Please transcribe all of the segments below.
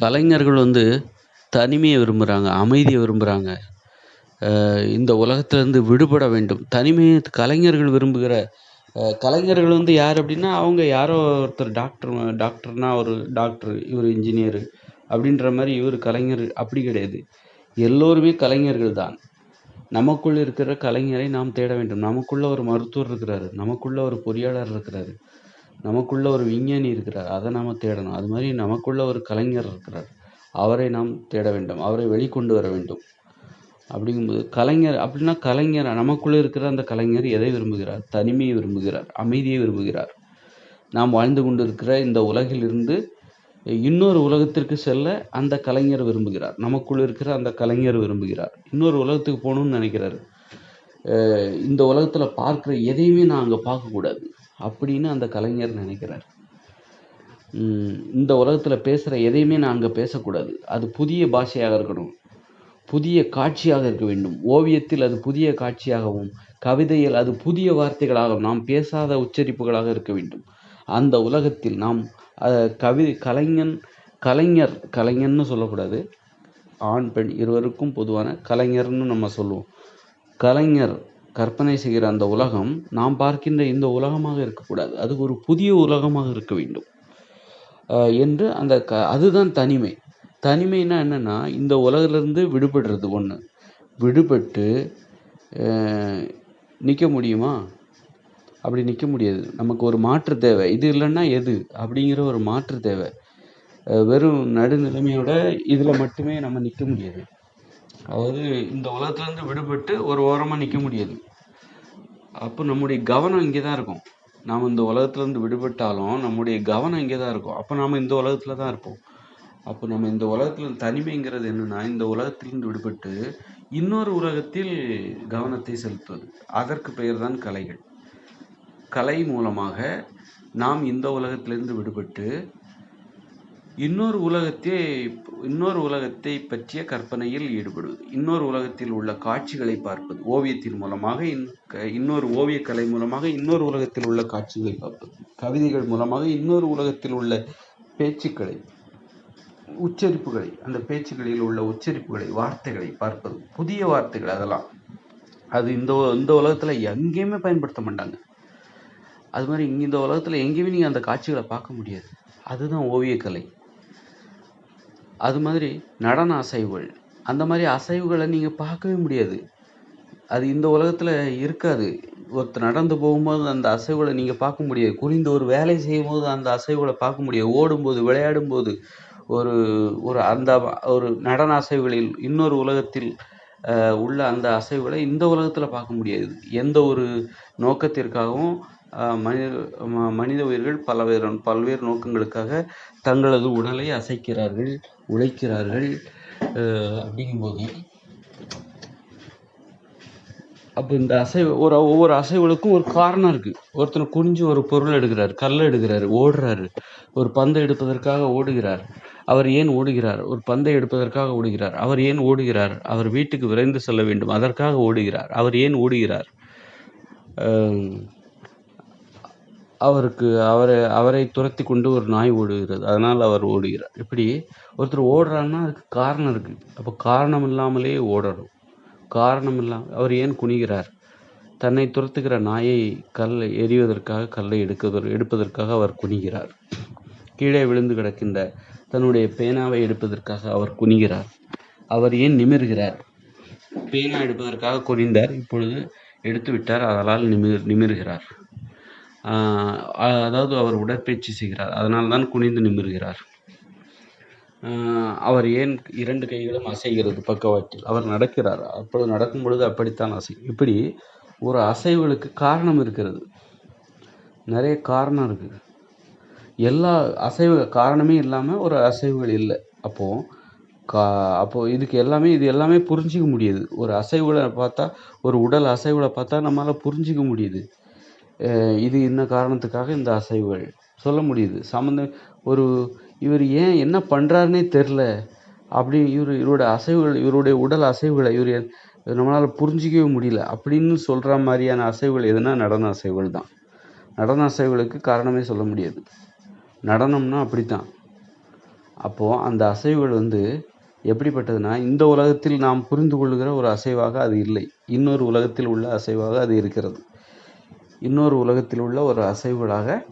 கலைஞர்கள் வந்து தனிமையை விரும்புகிறாங்க அமைதியை விரும்புகிறாங்க இந்த உலகத்துலேருந்து விடுபட வேண்டும். தனிமையை கலைஞர்கள் விரும்புகிற கலைஞர்கள் வந்து யார் அப்படின்னா அவங்க யாரோ ஒருத்தர் டாக்டர் டாக்டர்னா ஒரு டாக்டர் இவர் இன்ஜினியரு அப்படின்ற மாதிரி இவர் கலைஞர் அப்படி கிடையாது. எல்லோருமே கலைஞர்கள் தான். நமக்குள் இருக்கிற கலைஞரை நாம் தேட வேண்டும். நமக்குள்ளே ஒரு மருத்துவர் இருக்கிறாரு. நமக்குள்ளே ஒரு பொறியாளர் இருக்கிறாரு. நமக்குள்ள ஒரு விஞ்ஞானி இருக்கிறார். அதை நாம் தேடணும். அது மாதிரி நமக்குள்ள ஒரு கலைஞர் இருக்கிறார். அவரை நாம் தேட வேண்டும். அவரை வெளிக்கொண்டு வர வேண்டும். அப்படிங்கும்போது கலைஞர் அப்படின்னா கலைஞர்? நமக்குள்ளே இருக்கிற அந்த கலைஞர் எதை விரும்புகிறார்? தனிமையை விரும்புகிறார். அமைதியை விரும்புகிறார். நாம் வாழ்ந்து கொண்டு இருக்கிற இந்த உலகிலிருந்து இன்னொரு உலகத்திற்கு செல்ல அந்த கலைஞர் விரும்புகிறார். நமக்குள் இருக்கிற அந்த கலைஞர் விரும்புகிறார். இன்னொரு உலகத்துக்கு போகணும்னு நினைக்கிறாரு. இந்த உலகத்தில் பார்க்குற எதையுமே நான் அங்கே பார்க்கக்கூடாது. அப்படின்னு அந்த கலைஞர் நினைக்கிறார். இந்த உலகத்தில் பேசுகிற எதையுமே நான் அங்கே பேசக்கூடாது. அது புதிய பாஷையாக இருக்கணும். புதிய காட்சியாக இருக்க வேண்டும். ஓவியத்தில் அது புதிய காட்சியாகவும் கவிதையில் அது புதிய வார்த்தைகளாகவும் நாம் பேசாத உச்சரிப்புகளாக இருக்க வேண்டும். அந்த உலகத்தில் நாம் கவி கலைஞன் கலைஞர் கலைஞர்னு சொல்லக்கூடாது. ஆண் பெண் இருவருக்கும் பொதுவான கலைஞர்னு நம்ம சொல்லுவோம். கலைஞர் கற்பனை செய்கிற அந்த உலகம் நாம் பார்க்கின்ற இந்த உலகமாக இருக்கக்கூடாது. அது ஒரு புதிய உலகமாக இருக்க வேண்டும். என்று அந்த க அதுதான் தனிமை. தனிமைனா என்னென்னா இந்த உலகிலிருந்து விடுபடுறது ஒன்று விடுபட்டு நிற்க முடியுமா? அப்படி நிற்க முடியாது. நமக்கு ஒரு மாற்று தேவை. இது இல்லைன்னா எது? அப்படிங்கிற ஒரு மாற்று தேவை. வெறும் நடுநிலைமையோட இதில் மட்டுமே நம்ம நிற்க முடியாது. அதாவது இந்த உலகத்துலேருந்து விடுபட்டு ஒரு ஓரமாக நிற்க முடியாது. அப்போ நம்முடைய கவனம் இங்கே தான் இருக்கும். நாம் இந்த உலகத்துலேருந்து விடுபட்டாலும் நம்முடைய கவனம் இங்கே தான் இருக்கும். அப்போ நாம் இந்த உலகத்தில் தான் இருப்போம். அப்போ நம்ம இந்த உலகத்தில் தனிமைங்கிறது என்னென்னா இந்த உலகத்திலிருந்து விடுபட்டு இன்னொரு உலகத்தில் கவனத்தை செலுத்துவது. அதற்கு பெயர் தான் கலைகள். கலை மூலமாக நாம் இந்த உலகத்திலிருந்து விடுபட்டு இன்னொரு உலகத்தை இன்னொரு உலகத்தை பற்றிய கற்பனையில் ஈடுபடுவது. இன்னொரு உலகத்தில் உள்ள காட்சிகளை பார்ப்பது. ஓவியத்தின் மூலமாக இன்னொரு ஓவியக்கலை மூலமாக இன்னொரு உலகத்தில் உள்ள காட்சிகளை பார்ப்பது. கவிதைகள் மூலமாக இன்னொரு உலகத்தில் உள்ள பேச்சுக்களை உச்சரிப்புகளை அந்த பேச்சுகளில் உள்ள உச்சரிப்புகளை வார்த்தைகளை பார்ப்பது. புதிய வார்த்தைகள் அதெல்லாம். அது இந்த இந்த உலகத்தில் எங்கேயுமே பயன்படுத்த மாட்டாங்க. அது மாதிரி இங்கே இந்த உலகத்தில் எங்கேயுமே நீங்கள் அந்த காட்சிகளை பார்க்க முடியாது. அதுதான் ஓவியக்கலை. அது மாதிரி நடன அசைவுகள். அந்த மாதிரி அசைவுகளை நீங்கள் பார்க்கவே முடியாது. அது இந்த உலகத்தில் இருக்காது. ஒருத்தர் நடந்து போகும்போது அந்த அசைவுகளை நீங்கள் பார்க்க முடியாது. குறிந்த ஒரு வேலை செய்யும்போது அந்த அசைவுகளை பார்க்க முடியாது. ஓடும்போது விளையாடும்போது ஒரு ஒரு அந்த ஒரு நடன அசைவுகளில் இன்னொரு உலகத்தில் உள்ள அந்த அசைவுகளை இந்த உலகத்தில் பார்க்க முடியாது. எந்த ஒரு நோக்கத்திற்காகவும் மனித மனித உயிர்கள் பலவேறு பல்வேறு நோக்கங்களுக்காக தங்களது உடலை அசைக்கிறார்கள் உழைக்கிறார்கள் அப்படிங்கும்போது அப்போ இந்த அசைவு ஒரு ஒவ்வொரு அசைவுகளுக்கும் ஒரு காரணம் இருக்குது ஒருத்தர் குனிஞ்சு ஒரு பொருள் எடுக்கிறார் கல் எடுக்கிறாரு ஓடுறாரு. ஒரு பந்தை எடுப்பதற்காக ஓடுகிறார். அவர் ஏன் ஓடுகிறார்? ஒரு பந்தை எடுப்பதற்காக ஓடுகிறார். அவர் ஏன் ஓடுகிறார்? அவர் வீட்டுக்கு விரைந்து செல்ல வேண்டும் அதற்காக ஓடுகிறார். அவர் ஏன் ஓடுகிறார்? அவருக்கு அவரை அவரை துரத்தி கொண்டு ஒரு நாய் ஓடுகிறது. அதனால் அவர் ஓடுகிறார். இப்படி ஒருத்தர் ஓடுறாருன்னா அதுக்கு காரணம் இருக்குது அப்போ காரணம் இல்லாமலே ஓடணும். காரணம் இல்லாமல் அவர் ஏன் குனிகிறார்? தன்னை துரத்துகிற நாயை கல் எறிவதற்காக கல்லை எடுக்க எடுப்பதற்காக அவர் குனிகிறார். கீழே விழுந்து கிடக்கின்ற தன்னுடைய பேனாவை எடுப்பதற்காக அவர் குனிகிறார். அவர் ஏன் நிமிர்கிறார்? பேனா எடுப்பதற்காக குனிந்தார். இப்பொழுது எடுத்து விட்டார் அதனால் நிமிர் நிமிர்கிறார். அதாவது அவர் உடற்பயிற்சி செய்கிறார். அதனால் தான் குனிந்து நிமிர்கிறார். அவர் ஏன் இரண்டு கைகளும் அசைகிறது பக்கவாட்டில்? அவர் நடக்கிறார். அப்பொழுது நடக்கும் பொழுது அப்படித்தான் அசை. இப்படி ஒரு அசைவுகளுக்கு காரணம் இருக்கிறது. நிறைய காரணம் இருக்குது. எல்லா அசைவு காரணமே இல்லாமல் ஒரு அசைவுகள் இல்லை. அப்போது கா அப்போது இதுக்கு எல்லாமே இது எல்லாமே புரிஞ்சிக்க முடியுது. ஒரு அசைவுகளை பார்த்தா ஒரு உடல் அசைவுகளை பார்த்தா நம்மளால் புரிஞ்சிக்க முடியுது. இது என்ன காரணத்துக்காக இந்த அசைவுகள்? சொல்ல முடியுது. சம்மந்த ஒரு இவர் ஏன் என்ன பண்ணுறாருனே தெரில அப்படி இவர் இவரோட அசைவுகள் இவருடைய உடல் அசைவுகளை இவர் நம்மளால் புரிஞ்சிக்கவே முடியல. அப்படின்னு சொல்கிற மாதிரியான அசைவுகள் எதுனா நடன அசைவுகள் தான். நடன அசைவுகளுக்கு காரணமே சொல்ல முடியாது. நடனம்னா அப்படித்தான். அப்போது அந்த அசைவுகள் வந்து எப்படிப்பட்டதுன்னா இந்த உலகத்தில் நாம் புரிந்து கொள்ளுகிற ஒரு அசைவாக அது இல்லை. இன்னொரு உலகத்தில் உள்ள அசைவாக அது இருக்கிறது. இன்னொரு உலகத்தில் உள்ள ஒரு அசைவுகளாக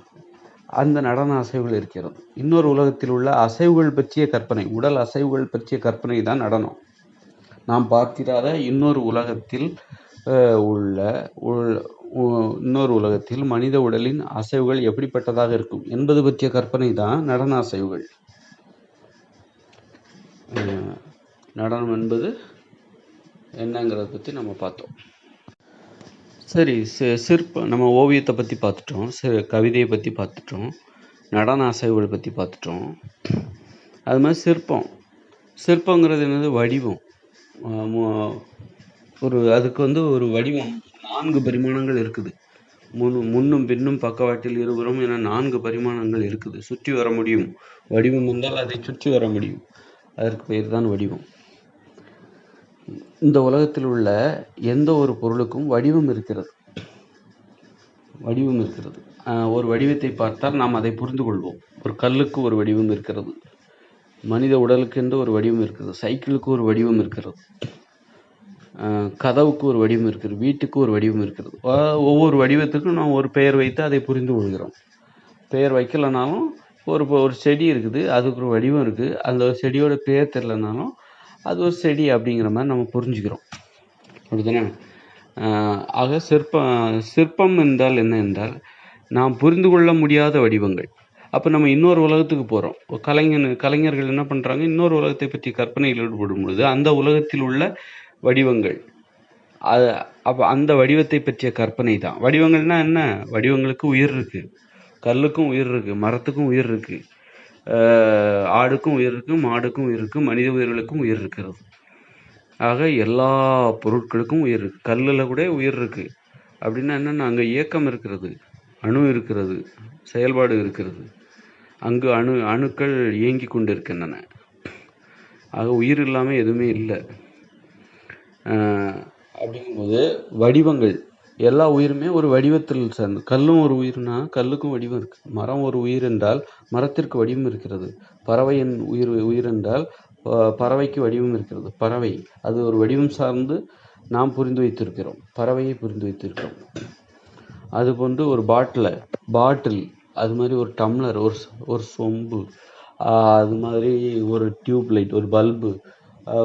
அந்த நடன அசைவுகள் இருக்கிறது. இன்னொரு உலகத்தில் உள்ள அசைவுகள் பற்றிய கற்பனை உடல் அசைவுகள் பற்றிய கற்பனை தான் நடனம். நாம் பார்த்திராத இன்னொரு உலகத்தில் உள்ள உள்- இன்னொரு உலகத்தில் மனித உடலின் அசைவுகள் எப்படிப்பட்டதாக இருக்கும் என்பது பற்றிய கற்பனை தான் நடன அசைவுகள். நடனம் என்பது என்னங்கிறத பற்றி நம்ம பார்த்தோம். சரி சிற்ப சிற்பம் நம்ம ஓவியத்தை பற்றி பார்த்துட்டோம் சரி கவிதையை பற்றி பார்த்துட்டோம் நடன அசைவுகளை பற்றி பார்த்துட்டோம். அது மாதிரி சிற்பம். சிற்பங்கிறது என்னது? வடிவம். ஒரு அதுக்கு வந்து ஒரு வடிவம். நான்கு பரிமாணங்கள் இருக்குது. முன் முன்னும் பின்னும் பக்கவாட்டில் இருபுறம் என நான்கு பரிமாணங்கள் இருக்குது. சுற்றி வர முடியும். வடிவம் என்றால் அதை சுற்றி வர முடியும். அதற்கு பெயர் தான் வடிவம். இந்த உலகத்தில் உள்ள எந்த ஒரு பொருளுக்கும் வடிவம் இருக்கிறது. வடிவம் இருக்கிறது. ஒரு வடிவத்தை பார்த்தால் நாம் அதை புரிந்து கொள்வோம். ஒரு கல்லுக்கு ஒரு வடிவம் இருக்கிறது. மனித உடலுக்கென்று ஒரு வடிவம் இருக்கிறது? சைக்கிளுக்கு ஒரு வடிவம் இருக்கிறது. கதவுக்கு ஒரு வடிவம் இருக்கிறது. வீட்டுக்கு ஒரு வடிவம் இருக்கிறது. ஒவ்வொரு வடிவத்துக்கும் நாம் ஒரு பெயர் வைத்து அதை புரிந்து கொள்கிறோம். பெயர் வைக்கலைனாலும் ஒரு இப்போ ஒரு செடி இருக்குது. அதுக்கு ஒரு வடிவம் இருக்குது. அந்த செடியோட பெயர் தெரிலனாலும் அது ஒரு செடி அப்படிங்கிற மாதிரி நம்ம புரிஞ்சுக்கிறோம். அப்படிதானே தானே ஆக சிற்பம் சிற்பம் என்றால் என்ன என்றால் நாம் புரிந்து கொள்ள முடியாத வடிவங்கள். அப்போ நம்ம இன்னொரு உலகத்துக்கு போகிறோம் கலைஞன் கலைஞர்கள் என்ன பண்ணுறாங்க இன்னொரு உலகத்தை பற்றி கற்பனையில் ஈடுபடும் பொழுது அந்த உலகத்தில் உள்ள வடிவங்கள். அது அப்போ அந்த வடிவத்தை பற்றிய கற்பனை தான். வடிவங்கள்னா என்ன? வடிவங்களுக்கு உயிர் இருக்குது கல்லுக்கும் உயிர் இருக்குது மரத்துக்கும் உயிர் இருக்குது ஆடுக்கும் உயிர் இருக்குது மாடுக்கும் உயிர் இருக்கு மனித உயிர்களுக்கும் உயிர் இருக்கிறது. ஆக எல்லா பொருட்களுக்கும் உயிர் இருக்கு. கல்லில் கூட உயிர் இருக்கு. அப்படின்னா என்னென்னா அங்கே இயக்கம் இருக்கிறது அணு இருக்கிறது செயல்பாடு இருக்கிறது. அங்கு அணு அணுக்கள் இயங்கி கொண்டு இருக்கின்றன ஆக உயிர் இல்லாமல் எதுவுமே இல்லை. அப்படிங்கும்போது வடிவங்கள் எல்லா உயிருமே ஒரு வடிவத்தில் சேர்ந்து. கல்லும் ஒரு உயிர்னா கல்லுக்கும் வடிவம் இருக்கு. மரம் ஒரு உயிர் என்றால் மரத்திற்கு வடிவம் இருக்கிறது. பறவையின் உயிர் உயிர் என்றால் பறவைக்கு வடிவம் இருக்கிறது. பறவை அது ஒரு வடிவம் சார்ந்து நாம் புரிந்து வைத்திருக்கிறோம். பறவையை புரிந்து வைத்திருக்கிறோம். அதுபோன்று ஒரு பாட்டில் பாட்டில் அது மாதிரி ஒரு டம்ளர் ஒரு ஒரு சொம்பு அது மாதிரி ஒரு டியூப் லைட் ஒரு பல்பு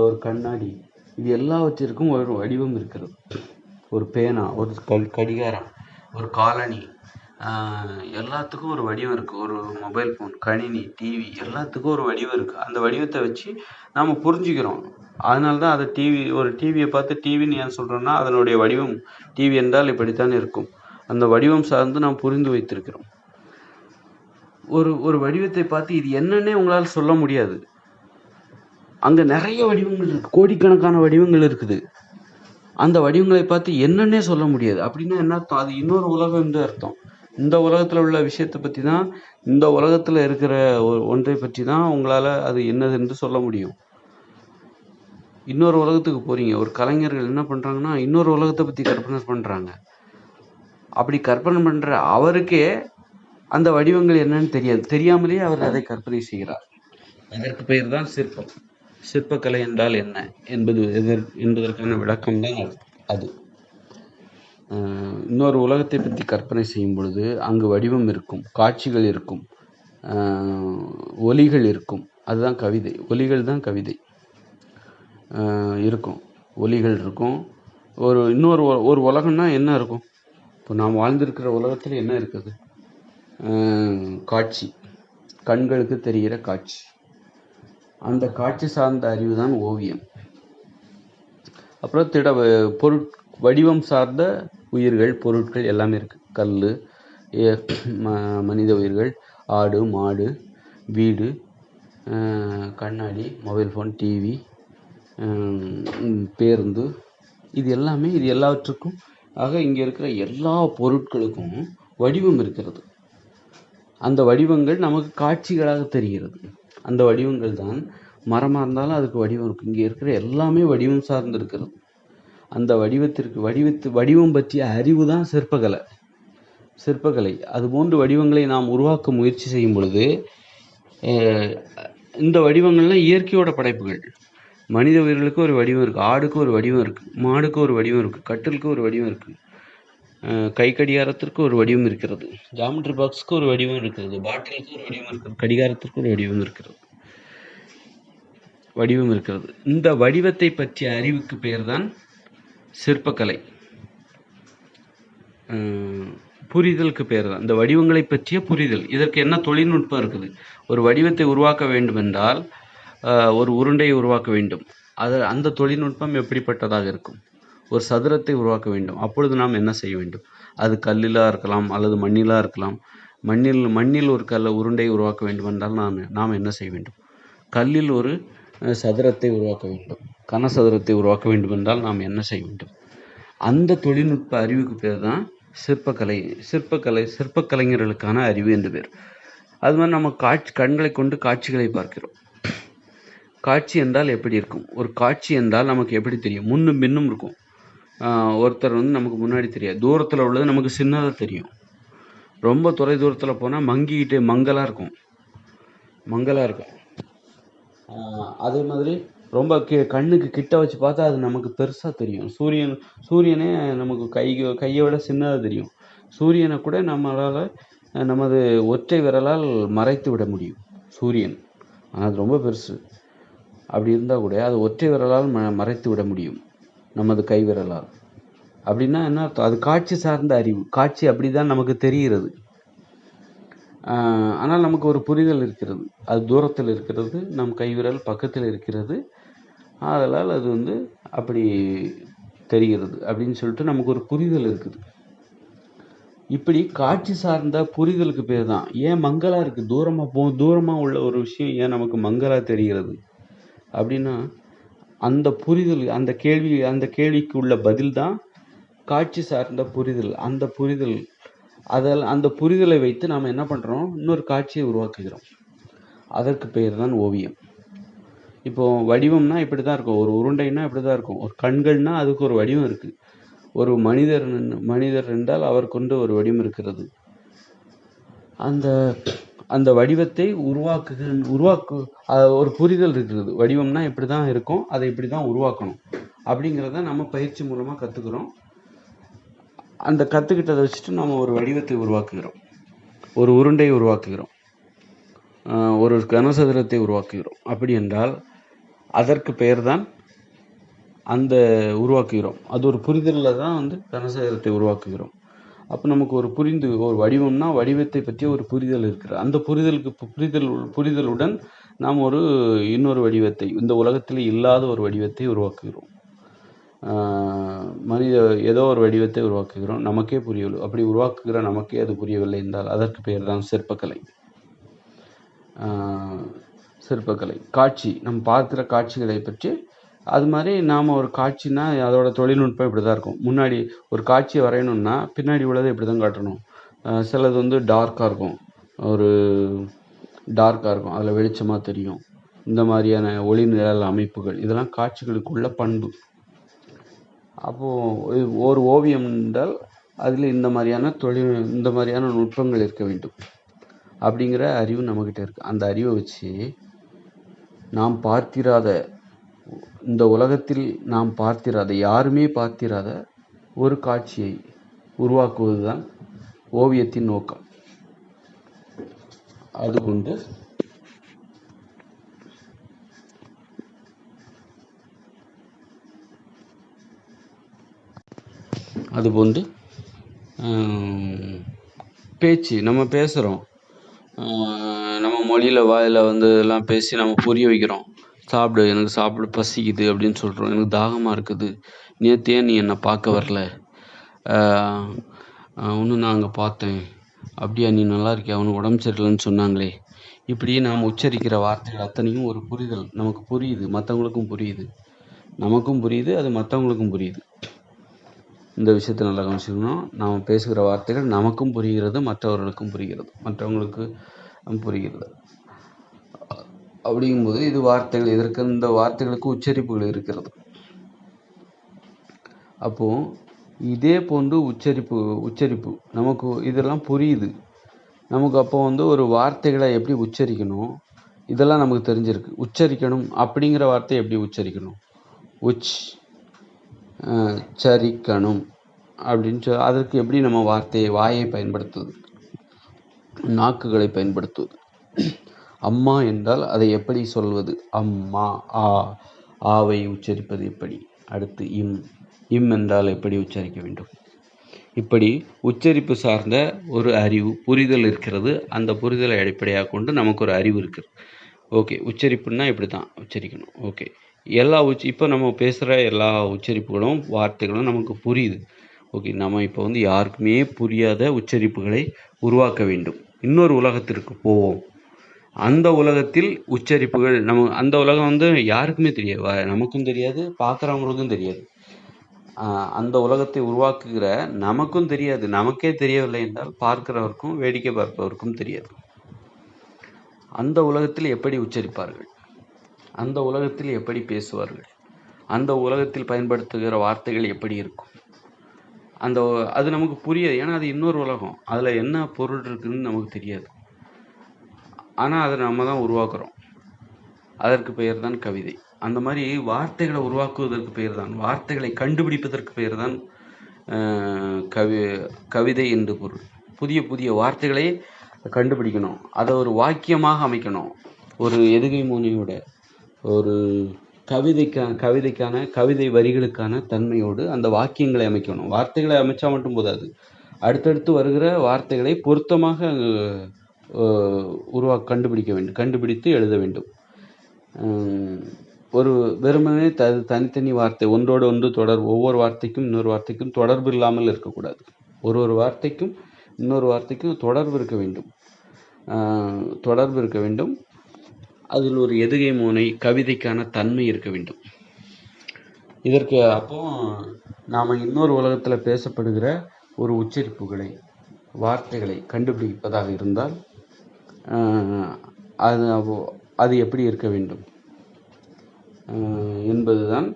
ஒரு கண்ணாடி இது எல்லாவற்றிற்கும் ஒரு வடிவம் இருக்கிறது. ஒரு பேனா ஒரு கல் கடிகாரம் ஒரு காலணி எல்லாத்துக்கும் ஒரு வடிவம் இருக்குது ஒரு மொபைல் ஃபோன் கணினி டிவி எல்லாத்துக்கும் ஒரு வடிவம் இருக்குது அந்த வடிவத்தை வச்சு நாம் புரிஞ்சுக்கிறோம். அதனால தான் அதை டிவி ஒரு டிவியை பார்த்து டிவின்னு ஏன் சொல்கிறோன்னா அதனுடைய வடிவம் டிவி என்றால் இப்படித்தான் இருக்கும். அந்த வடிவம் சார்ந்து நாம் புரிந்து வைத்திருக்கிறோம். ஒரு ஒரு வடிவத்தை பார்த்து இது என்னன்னே உங்களால் சொல்ல முடியாது. அங்கே நிறைய வடிவங்கள் இருக்குது கோடிக்கணக்கான வடிவங்கள் இருக்குது. அந்த வடிவங்களை பார்த்து என்னன்னே சொல்ல முடியாது. அப்படின்னா என்ன அர்த்தம் அது இன்னொரு உலகம் என்று அர்த்தம். இந்த உலகத்தில் உள்ள விஷயத்தை பற்றி தான் இந்த உலகத்தில் இருக்கிற ஒ- ஒன்றை பற்றி தான் உங்களால் அது என்னது என்று சொல்ல முடியும். இன்னொரு உலகத்துக்கு போறீங்க. ஒரு கலைஞர்கள் என்ன பண்ணுறாங்கன்னா இன்னொரு உலகத்தை பற்றி கற்பனை பண்ணுறாங்க அப்படி கற்பனை பண்ணுற அவருக்கே அந்த வடிவங்கள் என்னன்னு தெரியாது. தெரியாமலேயே அவர் அதை கற்பனை செய்கிறார். அதற்கு பெயர் தான் சிற்பம். சிற்பக்கலை என்றால் என்ன? என்பது எதிர் என்பதற்கான விளக்கம் தான் அது. இன்னொரு உலகத்தை பற்றி கற்பனை செய்யும் பொழுது அங்கு வடிவம் இருக்கும் காட்சிகள் இருக்கும் ஒலிகள் இருக்கும். அதுதான் கவிதை. ஒலிகள் தான் கவிதை. இருக்கும். ஒலிகள் இருக்கும். ஒரு இன்னொரு ஒரு உலகம்னா என்ன இருக்கும்? இப்போ நாம் வாழ்ந்திருக்கிற உலகத்தில் என்ன இருக்குது? காட்சி. கண்களுக்கு தெரிகிற காட்சி. அந்த காட்சி சார்ந்த அறிவு தான் ஓவியம். அப்புறம் திட பொருட் வடிவம் சார்ந்த உயிர்கள் பொருட்கள் எல்லாமே இருக்கு. கல் மனித உயிர்கள் ஆடு மாடு வீடு கண்ணாடி மொபைல் ஃபோன் டிவி பேருந்து இது எல்லாமே இது எல்லாவற்றுக்கும் ஆக இங்கே இருக்கிற எல்லா பொருட்களுக்கும் வடிவம் இருக்கிறது. அந்த வடிவங்கள் நமக்கு காட்சிகளாக தெரிகிறது. அந்த வடிவங்கள் தான். மரமாக இருந்தாலும் அதுக்கு வடிவம் இருக்குது இங்கே இருக்கிற எல்லாமே வடிவம் சார்ந்து இருக்கிறது. அந்த வடிவத்திற்கு வடிவத்து வடிவம் பற்றிய அறிவு தான் சிற்பக்கலை. சிற்பக்கலை. அதுபோன்று வடிவங்களை நாம் உருவாக்க முயற்சி செய்யும் பொழுது அஹ், இந்த வடிவங்கள்லாம் இயற்கையோட படைப்புகள். மனித உயிர்களுக்கு ஒரு வடிவம் இருக்குது ஆடுக்கு ஒரு வடிவம் இருக்குது மாடுக்கு ஒரு வடிவம் இருக்குது கட்டிலுக்கு ஒரு வடிவம் இருக்குது கை கடிகாரத்திற்கு ஒரு வடிவம் இருக்கிறது. ஜாமெட்ரி பாக்ஸ்க்கு ஒரு வடிவம் இருக்கிறது. பாட்டிலுக்கு ஒரு வடிவம் இருக்கிறது. கடிகாரத்திற்கு ஒரு வடிவம் இருக்கிறது. வடிவம் இருக்கிறது. இந்த வடிவத்தை பற்றிய அறிவுக்கு பெயர்தான் சிற்பக்கலை. புரிதலுக்கு பேர் தான் இந்த வடிவங்களை பற்றிய புரிதல். இதற்கு என்ன தொழில்நுட்பம் இருக்குது? ஒரு வடிவத்தை உருவாக்க வேண்டுமென்றால் ஒரு உருண்டையை உருவாக்க வேண்டும். அது அந்த தொழில்நுட்பம் எப்படிப்பட்டதாக இருக்கும்? ஒரு சதுரத்தை உருவாக்க வேண்டும். அப்பொழுது நாம் என்ன செய்ய வேண்டும்? அது கல்லிலாக இருக்கலாம் அல்லது மண்ணிலாக இருக்கலாம். மண்ணில் மண்ணில் ஒரு கல்ல உருண்டை உருவாக்க வேண்டுமென்றால் நாம் நாம் என்ன செய்ய வேண்டும்? கல்லில் ஒரு சதுரத்தை உருவாக்க வேண்டும். கனசதுரத்தை உருவாக்க வேண்டுமென்றால் நாம் என்ன செய்ய வேண்டும்? அந்த தொழில்நுட்ப அறிவுக்கு பேர் தான் சிற்பக்கலை. சிற்பக்கலை சிற்பக்கலைஞர்களுக்கான அறிவு என்று பேர். அது மாதிரி நம்ம காட்சி கண்களை கொண்டு காட்சிகளை பார்க்கிறோம். காட்சி என்றால் எப்படி இருக்கும்? ஒரு காட்சி என்றால் நமக்கு எப்படி தெரியும்? முன்னும் பின்னும் இருக்கும். ஒருத்தர் வந்து நமக்கு முன்னாடி தெரியாது. தூரத்தில் உள்ளது நமக்கு சின்னதாக தெரியும். ரொம்ப தொலை தூரத்தில் போனால் மங்கிக்கிட்டு மங்கலாக இருக்கும். மங்கலாக இருக்கும். அதே மாதிரி ரொம்ப கி கண்ணுக்கு கிட்ட வச்சு பார்த்தா அது நமக்கு பெருசாக தெரியும். சூரியன் சூரியனே நமக்கு கை கையை விட சின்னதாக தெரியும். சூரியனை கூட நம்மளால் நமது ஒற்றை விரலால் மறைத்து விட முடியும். சூரியன். ஆனால் அது ரொம்ப பெருசு. அப்படி இருந்தால் கூட அது ஒற்றை விரலால் ம மறைத்து விட முடியும். நமது கைவிரலால். அப்படின்னா என்ன அர்த்தம்? அது காட்சி சார்ந்த அறிவு. காட்சி அப்படி தான் நமக்கு தெரிகிறது. ஆனால் நமக்கு ஒரு புரிதல் இருக்கிறது. அது தூரத்தில் இருக்கிறது நம் கைவிரல் பக்கத்தில் இருக்கிறது. அதனால் அது வந்து அப்படி தெரிகிறது அப்படின்னு சொல்லிட்டு நமக்கு ஒரு புரிதல் இருக்குது. இப்படி காட்சி சார்ந்த புரிதலுக்கு பேர் தான். ஏன் மங்களாக இருக்குது தூரமாக போ தூரமாக உள்ள ஒரு விஷயம் ஏன் நமக்கு மங்களாக தெரிகிறது? அப்படின்னா அந்த புரிதல் அந்த கேள்வி அந்த கேள்விக்கு உள்ள பதில் தான் காட்சி சார்ந்த புரிதல். அந்த புரிதல் அதில் அந்த புரிதலை வைத்து நாம் என்ன பண்ணுறோம் இன்னொரு காட்சியை உருவாக்குகிறோம். அதற்கு பெயர் தான் ஓவியம். இப்போ வடிவம்னா இப்படி தான் இருக்கும். ஒரு உருண்டைன்னா இப்படி தான் இருக்கும். ஒரு கண்கள்னா அதுக்கு ஒரு வடிவம் இருக்குது ஒரு மனிதர் மனிதர் என்றால் அவர் கொண்டு ஒரு வடிவம் இருக்கிறது. அந்த அந்த வடிவத்தை உருவாக்கு உருவாக்கு ஒரு புரிதல் இருக்கிறது. வடிவம்னா இப்படி தான் இருக்கும் அதை இப்படி தான் உருவாக்கணும். அப்படிங்கிறத நம்ம பயிற்சி மூலமாக கற்றுக்குறோம் அந்த கற்றுக்கிட்டதை வச்சுட்டு நம்ம ஒரு வடிவத்தை உருவாக்குகிறோம். ஒரு உருண்டையை உருவாக்குகிறோம். ஒரு கனசதுரத்தை உருவாக்குகிறோம். அப்படி என்றால் அதற்கு பெயர் தான் அந்த உருவாக்குகிறோம். அது ஒரு புரிதலில் தான் வந்து கனசதுரத்தை உருவாக்குகிறோம். அப்போ நமக்கு ஒரு புரிந்து ஒரு வடிவம்னா வடிவத்தை பற்றிய ஒரு புரிதல் இருக்கிற அந்த புரிதலுக்கு புரிதல் புரிதலுடன் நாம் ஒரு இன்னொரு வடிவத்தை இந்த உலகத்தில் இல்லாத ஒரு வடிவத்தை உருவாக்குகிறோம். மனித ஏதோ ஒரு வடிவத்தை உருவாக்குகிறோம். நமக்கே புரியவில்லை. அப்படி உருவாக்குகிற நமக்கே அது புரியவில்லை என்றால் அதற்கு பெயர் தான் சிற்பக்கலை. சிற்பக்கலை. காட்சி நம் பார்க்குற காட்சிகளை பற்றி அது மாதிரி நாம் ஒரு காட்சினா அதோட தொழில்நுட்பம் இப்படி தான் இருக்கும். முன்னாடி ஒரு காட்சியை வரையணும்னா பின்னாடி உள்ளதை இப்படி தான் காட்டணும் சிலது வந்து டார்க்காக இருக்கும். ஒரு டார்க்காக இருக்கும். அதில் வெளிச்சமாக தெரியும். இந்த மாதிரியான ஒளி நிழல் அமைப்புகள். இதெல்லாம் காட்சிகளுக்குள்ள பண்பு. அப்போது ஒரு ஓவியம் என்றால் அதில் இந்த மாதிரியான தொழில் இந்த மாதிரியான நுட்பங்கள் இருக்க வேண்டும். அப்படிங்கிற அறிவு நம்மக்கிட்ட இருக்குது அந்த அறிவை வச்சு நாம் பார்த்திராத இந்த உலகத்தில் நாம் பார்த்திராத யாருமே பார்த்திராத ஒரு காட்சியை உருவாக்குவதுதான் ஓவியத்தின் நோக்கம். அதுகொண்டு அதுபோன்று பேச்சு நம்ம பேசுகிறோம் நம்ம மொழியில் வாயில் வந்து எல்லாம் பேசி நம்ம புரிய வைக்கிறோம். சாப்பிடு எனக்கு சாப்பிட பசிக்குது அப்படின்னு சொல்கிறோம் எனக்கு தாகமாக இருக்குது. நேற்று ஏன் நீ என்னை பார்க்க வரல. ஒன்று நான் அங்கே பார்த்தேன். அப்படியா நீ நல்லா இருக்கியா? அவனுக்கு உடம்பு சரியில்லைன்னு சொன்னாங்களே. இப்படி நாம் உச்சரிக்கிற வார்த்தைகள் அத்தனையும் ஒரு புரிதல். நமக்கு புரியுது. மற்றவங்களுக்கும் புரியுது. நமக்கும் புரியுது. அது மற்றவங்களுக்கும் புரியுது. இந்த விஷயத்தை நல்லா கவனிச்சுக்கணும். நாம் பேசுகிற வார்த்தைகள் நமக்கும் புரிகிறது மற்றவர்களுக்கும் புரிகிறது. மற்றவங்களுக்கு புரிகிறது. அப்படிங்கும்போது இது வார்த்தைகள் இதற்கு இந்த வார்த்தைகளுக்கு உச்சரிப்புகள் இருக்கிறது. அப்போ இதே போன்று உச்சரிப்பு உச்சரிப்பு. நமக்கு இதெல்லாம் புரியுது. நமக்கு அப்போ வந்து ஒரு வார்த்தைகளை எப்படி உச்சரிக்கணும்? இதெல்லாம் நமக்கு தெரிஞ்சிருக்கு. உச்சரிக்கணும் அப்படிங்கிற வார்த்தையை எப்படி உச்சரிக்கணும்? உச் சரிக்கணும் அப்படின்னு சொல் அதற்கு எப்படி நம்ம வார்த்தையை வாயை பயன்படுத்துவது? நாக்குகளை பயன்படுத்துவது? அம்மா என்றால் அதை எப்படி சொல்வது? அம்மா ஆ. ஆவை உச்சரிப்பது எப்படி? அடுத்து இம். இம் என்றால் எப்படி உச்சரிக்க வேண்டும்? இப்படி உச்சரிப்பு சார்ந்த ஒரு அறிவு புரிதல் இருக்கிறது. அந்த புரிதலை அடிப்படையாக கொண்டு நமக்கு ஒரு அறிவு இருக்குது ஓகே உச்சரிப்புன்னா இப்படி தான் உச்சரிக்கணும். ஓகே. எல்லா உச்ச இப்போ நம்ம பேசுகிற எல்லா உச்சரிப்புகளும் வார்த்தைகளும் நமக்கு புரியுது. ஓகே நம்ம இப்போ வந்து யாருக்குமே புரியாத உச்சரிப்புகளை உருவாக்க வேண்டும். இன்னொரு உலகத்திற்கு போவோம். அந்த உலகத்தில் உச்சரிப்புகள் நம்ம அந்த உலகம் வந்து யாருக்குமே தெரியாது. நமக்கும் தெரியாது பார்க்குறவங்களுக்கும் தெரியாது. அந்த உலகத்தை உருவாக்குகிற நமக்கும் தெரியாது நமக்கே தெரியவில்லை என்றால் பார்க்கிறவருக்கும் வேடிக்கை பார்ப்பவருக்கும் தெரியாது. அந்த உலகத்தில் எப்படி உச்சரிப்பார்கள்? அந்த உலகத்தில் எப்படி பேசுவார்கள்? அந்த உலகத்தில் பயன்படுத்துகிற வார்த்தைகள் எப்படி இருக்கும்? அந்த அது நமக்கு புரியாது. ஏன்னா அது இன்னொரு உலகம். அதில் என்ன பொருள் இருக்குதுன்னு நமக்கு தெரியாது. ஆனால் அதை நம்ம தான் உருவாக்குறோம். அதற்கு பெயர் தான் கவிதை. அந்த மாதிரி வார்த்தைகளை உருவாக்குவதற்கு பெயர் தான் வார்த்தைகளை கண்டுபிடிப்பதற்கு பெயர் தான் கவி கவிதை என்று பொருள். புதிய புதிய வார்த்தைகளை கண்டுபிடிக்கணும். அதை ஒரு வாக்கியமாக அமைக்கணும். ஒரு எதுகை மோனியோட ஒரு கவிதைக்கான கவிதைக்கான கவிதை வரிகளுக்கான தன்மையோடு அந்த வாக்கியங்களை அமைக்கணும். வார்த்தைகளை அமைச்சா மட்டும் போதாது. அடுத்தடுத்து வருகிற வார்த்தைகளை பொருத்தமாக உருவா கண்டுபிடிக்க வேண்டும் கண்டுபிடித்து எழுத வேண்டும். ஒரு வெறுமனே த தனித்தனி வார்த்தை ஒன்றோடு ஒன்று தொடர் ஒவ்வொரு வார்த்தைக்கும் இன்னொரு வார்த்தைக்கும் தொடர்பு இல்லாமல் இருக்கக்கூடாது. ஒரு ஒரு வார்த்தைக்கும் இன்னொரு வார்த்தைக்கும் தொடர்பு இருக்க வேண்டும். தொடர்பு இருக்க வேண்டும். அதில் ஒரு எதுகை மோனை கவிதைக்கான தன்மை இருக்க வேண்டும். இதற்கு அப்போ நாம் இன்னொரு உலகத்தில் பேசப்படுகிற ஒரு உச்சரிப்புகளை வார்த்தைகளை கண்டுபிடிப்பதாக இருந்தால் அது அப்போ- அது எப்படி இருக்க வேண்டும்? என்பது என்பதுதான்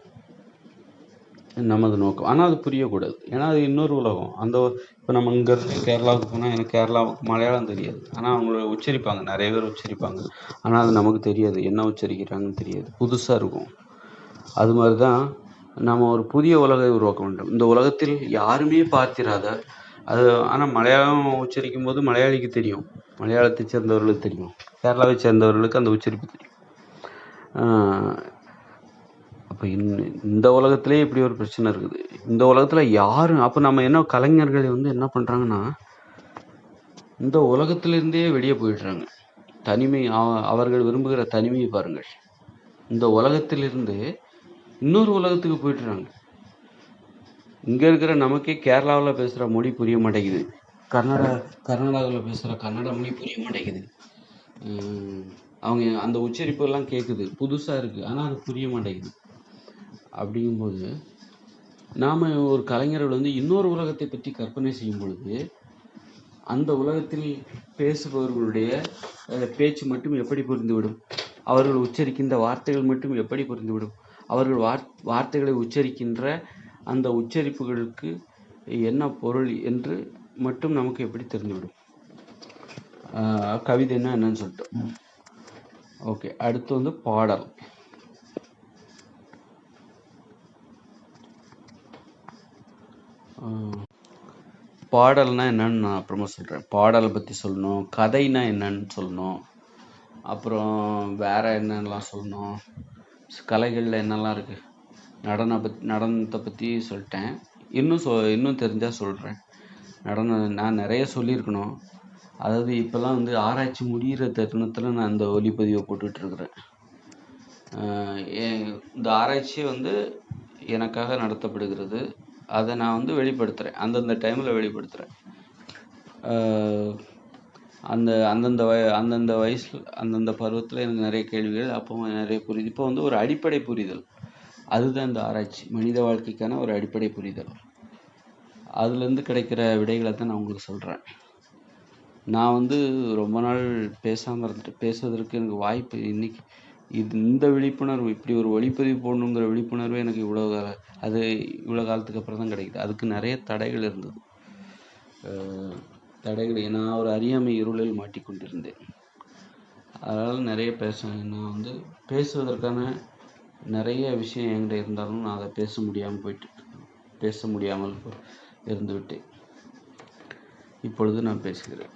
நமது நோக்கம். ஆனால் அது புரியக்கூடாது. ஏன்னா அது இன்னொரு உலகம். அந்த இப்போ நம்ம இங்கேருந்து கேரளாவுக்கு போனால் எனக்கு கேரளாவுக்கு மலையாளம் தெரியாது. ஆனால் அவங்கள உச்சரிப்பாங்க. நிறைய பேர் உச்சரிப்பாங்க. ஆனால் அது நமக்கு தெரியாது. என்ன உச்சரிக்கிறாங்கன்னு தெரியாது. புதுசாக இருக்கும். அது மாதிரி தான் நம்ம ஒரு புதிய உலகை உருவாக்க வேண்டும். இந்த உலகத்தில் யாருமே பார்த்திராத அது ஆனால் மலையாளம் உச்சரிக்கும் போது மலையாளிக்கு தெரியும். மலையாளத்தை சேர்ந்தவர்களுக்கு தெரியும். கேரளாவை சேர்ந்தவர்களுக்கு அந்த உச்சரிப்பு தெரியும். அப்போ இந்த உலகத்திலே இப்படி ஒரு பிரச்சனை இருக்குது. இந்த உலகத்தில் யாரும் அப்போ நம்ம என்ன கலைஞர்கள் வந்து என்ன பண்ணுறாங்கன்னா இந்த உலகத்திலேருந்தே வெளியே போயிடுறாங்க. தனிமை அவ- அவர்கள் விரும்புகிற தனிமையை பாருங்கள். இந்த உலகத்திலிருந்து இன்னொரு உலகத்துக்கு போயிடுறாங்க. இங்கே இருக்கிற நமக்கே கேரளாவில் பேசுகிற மொழி புரிய மாட்டேங்குது. கர்நாடகா கர்நாடகாவில் பேசுகிற கன்னட மொழி புரிய மாட்டேங்குது. அவங்க அந்த உச்சரிப்பு எல்லாம் கேட்குது புதுசாக இருக்குது ஆனால் அது புரிய மாட்டேங்குது. அப்படிங்கும்போது நாம் ஒரு கலைஞர்கள் வந்து இன்னொரு உலகத்தை பற்றி கற்பனை செய்யும் பொழுது அந்த உலகத்தில் பேசுபவர்களுடைய பேச்சு மட்டும் எப்படி புரிந்துவிடும்? அவர்கள் உச்சரிக்கின்ற வார்த்தைகள் மட்டும் எப்படி புரிந்துவிடும்? அவர்கள் வார்த்தைகளை உச்சரிக்கின்ற அந்த உச்சரிப்புகளுக்கு என்ன பொருள் என்று மட்டும் நமக்கு எப்படி தெரிஞ்சுவிடும் கவிதைன்னா என்னன்னு சொல்லிட்டு. ஓகே அடுத்து வந்து பாடல். பாடல்னா என்னன்னு நான் அப்புறமா சொல்கிறேன் பாடலை பற்றி சொல்லணும் கதைனா என்னன்னு சொல்லணும் அப்புறம் வேற என்னென்னலாம் சொல்லணும் கலைகளில் என்னெல்லாம் இருக்குது நடன பத் நடனத்தை பற்றி சொல்லிட்டேன். இன்னும் சொ இன்னும் தெரிஞ்சால் சொல்கிறேன் நடனம் நான் நிறைய சொல்லியிருக்கணும். அதாவது இப்போல்லாம் வந்து ஆராய்ச்சி முடிகிற தருணத்தில் நான் இந்த ஒலிப்பதிவை போட்டுட்ருக்குறேன் இந்த ஆராய்ச்சி வந்து எனக்காக நடத்தப்படுகிறது. அதை நான் வந்து வெளிப்படுத்துகிறேன் அந்தந்த டைமில் வெளிப்படுத்துகிறேன் அந்த அந்தந்த வய அந்தந்த வயசில் அந்தந்த பருவத்தில் எனக்கு நிறைய கேள்விகள் அப்போ நிறைய புரியுது இப்போ வந்து ஒரு அடிப்படை புரிதல். அதுதான் இந்த ஆராய்ச்சி. மனித வாழ்க்கைக்கான ஒரு அடிப்படை புரிதல். அதுலேருந்து கிடைக்கிற விடைகளை தான் நான் உங்களுக்கு சொல்கிறேன் நான் வந்து ரொம்ப நாள் பேசாமல் இருந்துட்டு பேசுவதற்கு எனக்கு வாய்ப்பு இன்னைக்கு இது இந்த விழிப்புணர்வு இப்படி ஒரு ஒளிப்பதிவு போடணுங்கிற விழிப்புணர்வு எனக்கு இவ்வளோ அது இவ்வளோ காலத்துக்கு அப்புறம் தான் கிடைக்குது. அதுக்கு நிறைய தடைகள் இருந்தது. தடைகள் நான் ஒரு அறியாமை இருளில் மாட்டிக்கொண்டிருந்தேன். அதனால் நிறைய பேசுவேன் நான் வந்து பேசுவதற்கான நிறைய விஷயம் என்கிட்ட இருந்தாலும் நான் அதை பேச முடியாமல் போயிட்டு பேச முடியாமல் இருந்துவிட்டேன் இப்பொழுது நான் பேசுகிறேன்.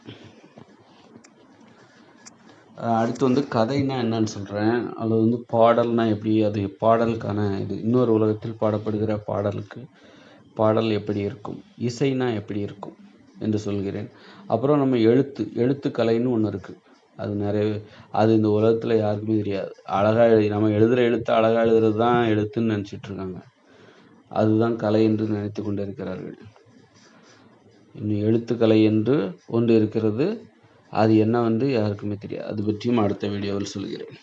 அடுத்து வந்து கதைனா என்னன்னு சொல்கிறேன் அது வந்து பாடல்னா எப்படி அது பாடலுக்கான இது. இன்னொரு உலகத்தில் பாடப்படுகிற பாடலுக்கு பாடல் எப்படி இருக்கும் இசைனா எப்படி இருக்கும் என்று சொல்கிறேன். அப்புறம் நம்ம எழுத்து எழுத்துக்கலைன்னு ஒன்று இருக்குது அது நிறைய அது இந்த உலகத்தில் யாருக்குமே தெரியாது. அழகாக எழுதி நம்ம எழுதுகிற எழுத்து அழகாக எழுதுறது தான் எழுத்துன்னு நினச்சிட்டு இருக்காங்க அதுதான் கலை என்று நினைத்து கொண்டு இருக்கிறார்கள் இன்னும் எழுத்துக்கலை என்று ஒன்று இருக்கிறது. அது என்ன வந்து யாருக்குமே தெரியாது. அது பற்றியும் அடுத்த வீடியோவில் சொல்கிறேன்.